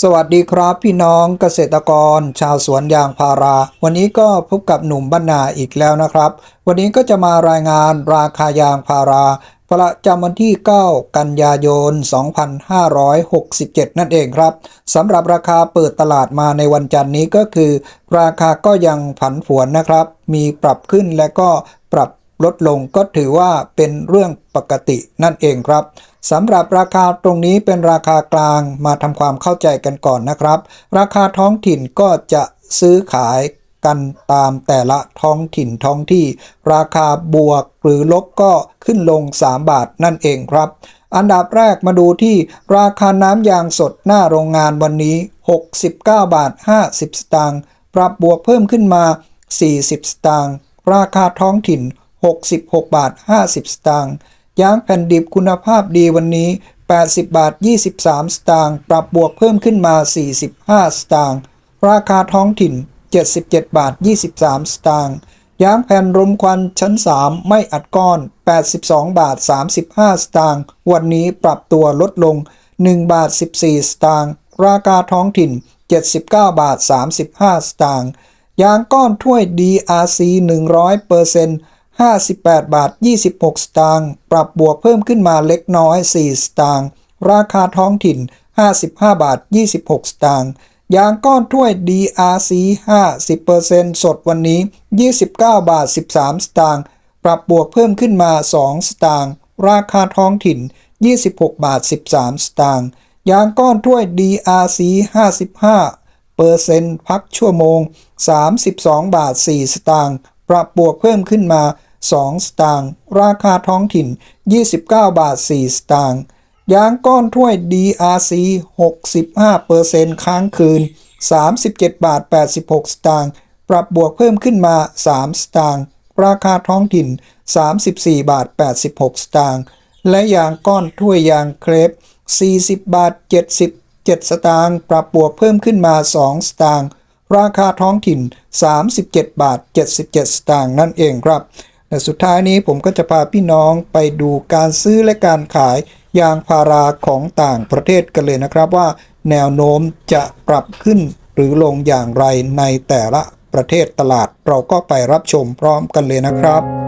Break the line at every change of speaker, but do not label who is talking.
สวัสดีครับพี่น้องเกษตรกร ชาวสวนยางพารา วันนี้ก็พบกับหนุ่มบ้านนาอีกแล้วนะครับ วันนี้ก็จะมารายงานราคายางพารา ประจำวันที่ 9 กันยายน 2567 นั่นเองครับสำหรับราคาเปิดตลาดมาในวันจันทร์นี้ก็คือ ราคาก็ยังผันผวนนะครับ มีปรับขึ้นและก็ปรับลดลงก็ถือว่าเป็นเรื่องปกตินั่นเองครับ สำหรับราคาตรงนี้เป็นราคากลางมาทำความเข้าใจกันก่อนนะครับ ราคาท้องถิ่นก็จะซื้อขายกันตามแต่ละท้องถิ่นท้องที่ ราคาบวกหรือลบก็ขึ้นลง 3 บาทนั่นเองครับ อันดับแรกมาดูที่ราคาน้ำยางสดหน้าโรงงานวันนี้ 69 บาท 50 สตางค์ปรับบวกเพิ่มขึ้นมา 40 สตางค์ราคาท้องถิ่น 66 บาท 50 สตางค์ ยางแผ่นดิบคุณภาพดีวันนี้ 80 บาท 23 สตางค์ปรับบวกเพิ่มขึ้นมา 45 สตางค์ราคาท้องถิ่น 77 บาท 23 สตางค์ยางแผ่นรมควันชั้น 3 ไม่อัดก้อน 82 บาท 35 สตางค์วันนี้ปรับตัวลดลง 1 บาท 14 สตางค์ราคาท้องถิ่น 79 บาท 35 สตางค์ยางก้อนถ้วย DRC 100% 58 บาท 26 สตางค์ ปรับบวกเพิ่มขึ้นมาเล็กน้อย 4 สตางค์ ราคาท้องถิ่น 55 บาท 26 สตางค์ ยางก้อนถ้วย DRC 50%สดวันนี้ 29 บาท 13 สตางค์ ปรับบวกเพิ่มขึ้นมา 2 สตางค์ ราคาท้องถิ่น 26 บาท 13 สตางค์ ยางก้อนถ้วย DRC 55เปอร์เซ็นต์พักชั่วโมง 32 บาท 4 สตางค์ปรับบวกเพิ่มขึ้นมา 2 สตางค์ ราคาท้องถิ่น 29 บาท 4 สตางค์ ยางก้อนถ้วย DRC 65%ค้างคืน 37 บาท 86 สตางค์ ปรับบวกเพิ่มขึ้นมา 3 สตางค์ ราคาท้องถิ่น 34 บาท 86 สตางค์ และยางก้อนถ้วยยางเครป 40 บาท77สตางค์ ปรับบวกเพิ่มขึ้นมา 2 สตางค์ ราคาท้องถิ่น 37 บาท 77 สตางค์นั่นเองครับ และสุดท้ายนี้ผมก็จะพาพี่น้องไปดูการซื้อและการขายยางพาราของต่างประเทศกันเลยนะครับว่า แนวโน้มจะปรับขึ้นหรือลงอย่างไรในแต่ละประเทศตลาดเราก็ไปรับชมพร้อมกันเลยนะครับ